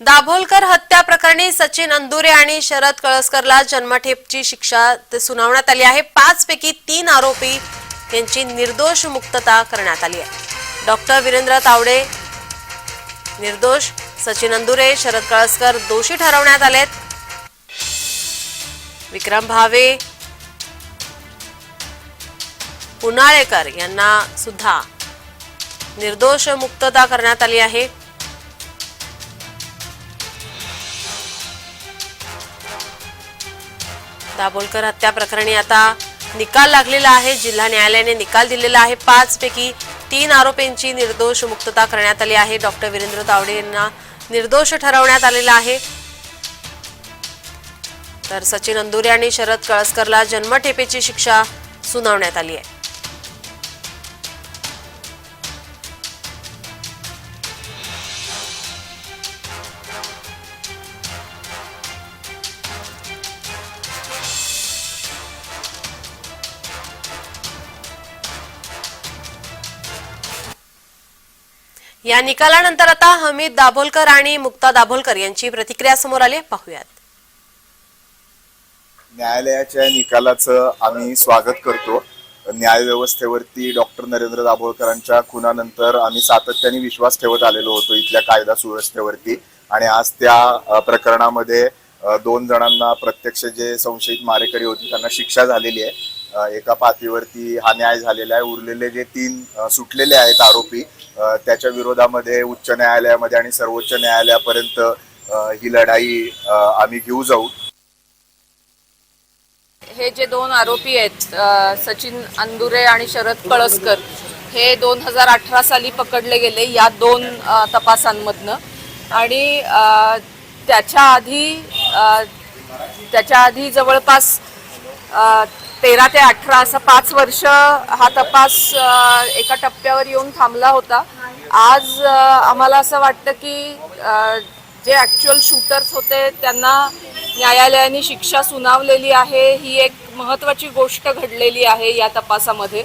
दाभोलकर हत्या प्रकरणी सचिन अंदुरे आणि शरद कळसकरला जन्मठेपची शिक्षा सुनावण्यात आली आहे. पाच पैकी तीन आरोपी यांची निर्दोष मुक्तता करण्यात आली आहे. डॉक्टर वीरेंद्र तावडे निर्दोष सचिन अंदुरे शरद कळसकर दोषी ठरवण्यात आलेत. विक्रम भावे पुनाळेकर यांना सुद्धा निर्दोष मुक्तता करण्यात आली आहे. दाभोलकर हत्या प्रकरणी आता निकाल लागलेला आहे. जिल्हा न्यायालयाने निकाल दिलेला आहे. पाच पैकी तीन आरोपींची निर्दोष मुक्तता करण्यात आली आहे. डॉक्टर वीरेंद्र तावडे यांना निर्दोष ठरवण्यात आलेला आहे. तर सचिन अंदुरे आणि शरद कळसकरला जन्मठेपेची शिक्षा सुनावण्यात आली आहे. या निकालानंतर आता हमीद दाभोलकर आणि मुक्ता दाभोलकर यांची प्रतिक्रिया समोर आली पाहूयात. न्यायालयाच्या निकालाचं आम्ही स्वागत करतो. न्याय व्यवस्थेवरती डॉक्टर नरेंद्र दाभोळकरांच्या खुनानंतर आम्ही सातत्याने विश्वास ठेवत आलेलो होतो इथल्या कायदा सुव्यवस्थेवरती. आणि आज त्या प्रकरणामध्ये दोन जणांना प्रत्यक्ष जे संशयित मारेकरी होती त्यांना शिक्षा झालेली आहे. एका पातळीवरती हा न्याय झालेला आहे. उरलेले जे तीन सुटलेले आहेत आरोपी त्याच्या विरोधामध्ये उच्च न्यायालयामध्ये आणि सर्वोच्च न्यायालयापर्यंत ही लढाई आम्ही घेऊ जाऊ. हे जे दोन आरोपी आहेत सचिन अंदुरे आणि शरद कळसकर हे दोन हजार अठरा साली पकडले गेले या दोन तपासांमधनं. आणि त्याच्या आधी त्याच्या आधी जवळपास तेरा ते अठरा असं पाच वर्ष हा तपास एका टप्प्यावर येऊन थांबला होता. आज आम्हाला असं वाटतं की जे ॲक्च्युअल शूटर्स होते त्यांना न्यायालयाने शिक्षा सुनावलेली आहे. ही एक महत्त्वाची गोष्ट घडलेली आहे या तपासामध्ये.